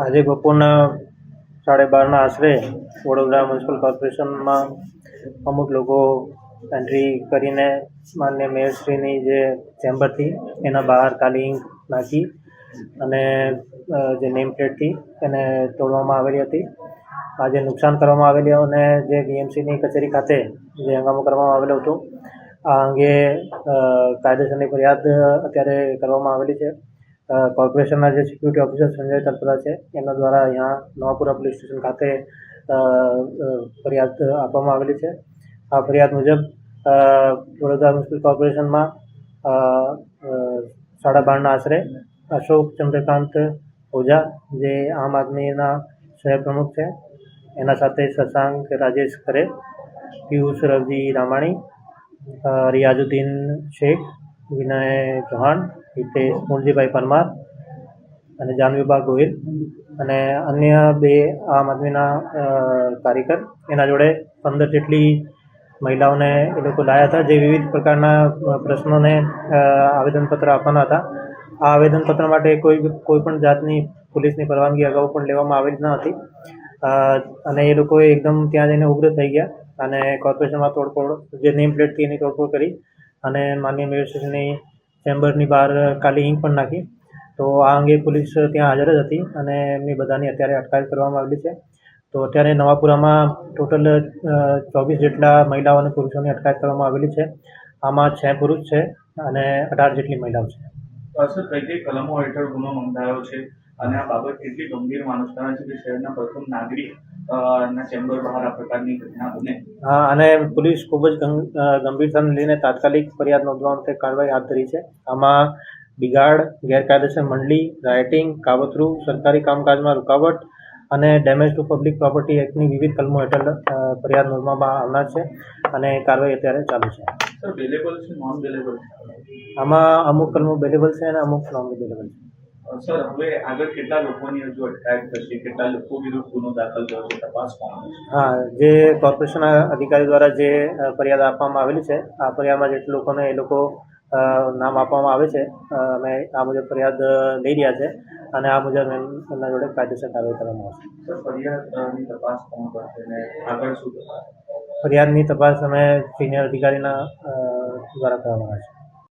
આજે બપોરના સાડા બારના આશરે વડોદરા મ્યુનિસિપલ કોર્પોરેશનમાં અમુક લોકો એન્ટ્રી કરીને માન્ય મેયરશ્રીની જે ચેમ્બરથી એના બહાર કાલી નાખી અને જે નેમ પ્લેટથી એને તોડવામાં આવેલી હતી. આજે નુકસાન કરવામાં આવેલી અને જે બીએમસીની કચેરી ખાતે જે હંગામો કરવામાં આવેલો હતો, આ અંગે કાયદેસરની ફરિયાદ અત્યારે કરવામાં આવેલી છે. કોર્પોરેશનના જે સિક્યુરિટી ઓફિસર સંજય તલપરા છે એમના દ્વારા અહીંયા નવાપુરા પોલીસ સ્ટેશન ખાતે ફરિયાદ આપવામાં આવેલી છે. આ ફરિયાદ મુજબ વડોદરા મ્યુનિસિપલ કોર્પોરેશનમાં સાડા બારના આશરે અશોક ચંદ્રકાંત ઓઝા, જે આમ આદમીના શહેર પ્રમુખ છે, એના સાથે શશાંક રાજેશ ખરે, પિયુષ રવજી રામાણી રિયાઝુદ્દીન શેખ, વિનય ચૌહાણ હિતેશ મૂળજીભાઈ પરમાર અને જાનવીબા ગોહિલ અને અન્ય બે આમ આદમીના કાર્યકર. એના જોડે પંદર જેટલી મહિલાઓને એ લોકો લાવ્યા હતા જે વિવિધ પ્રકારના પ્રશ્નોને આવેદનપત્ર આપવાના હતા. આ આવેદનપત્ર માટે કોઈ કોઈ પણ જાતની પોલીસની પરવાનગી અગાઉ પણ લેવામાં આવેલી ન હતી. અને એ લોકોએ એકદમ ત્યાં જઈને ઉગ્ર થઈ ગયા અને કોર્પોરેશનમાં તોડફોડ, જે નેમ પ્લેટથી એની તોડફોડ કરી અને માન્ય મેયરશ્રીની ચેમ્બરની બહાર કાલી ઇંક પણ નાખી. તો આ અંગે પોલીસ ત્યાં હાજર જ હતી અને એમની બધાની અત્યારે અટકાયત કરવામાં આવેલી છે. તો અત્યારે નવાપુરામાં ટોટલ ચોવીસ જેટલા મહિલાઓ અને પુરુષોની અટકાયત કરવામાં આવેલી છે. આમાં છ પુરુષ છે અને અઢાર જેટલી મહિલાઓ છે. સર કલમો હેઠળ ગુનો નોંધાયો છે? અને આ બાબત એટલી ગંભીર માનવામાં છે કે શહેરના પ્રથમ નાગરિક ના ચેમ્બર બહાર આ પ્રકારની ઘટના બને. હા અને પોલીસ ખૂબ જ ગંભીરતાને લઈને તાત્કાલિક ફરિયાદ નોંધવા માટે કાર્યવાહી હાથ ધરી છે. આમાં બિગાડ ગેરકાયદેસર મંડળી રાઇટિંગ કાવતરું સરકારી કામકાજમાં રૂકાવટ અને ડેમેજ ટુ પબ્લિક પ્રોપર્ટી એક્ટની વિવિધ કલમો હેઠળ ફરિયાદ નોંધવામાં આવનાર છે અને કાર્યવાહી અત્યારે ચાલુ છે. આમાં અમુક કલમો બેલેબલ છે અને અમુક નોન બેલેબલ છે. સર હવે આગળ કેટલા લોકોની હજુ અટકાયત થશે? કેટલા લોકો વિરુદ્ધ ગુનો દાખલ થયો છે? તપાસ હા જે કોર્પોરેશન અધિકારી દ્વારા જે ફરિયાદ આપવામાં આવેલી છે આ ફરિયાદમાં જેટલા લોકોને એ લોકો નામ આપવામાં આવે છે. અમે આ મુજબ ફરિયાદ લઈ રહ્યા છે અને આ મુજબ એમના જોડે કાયદેસર કાર્યવાહી કરવામાં આવશે. ફરિયાદની તપાસ કોણ કરશે અને આગળ શું ફરિયાદની તપાસ અમે સિનિયર અધિકારીના દ્વારા કરવામાં આવશે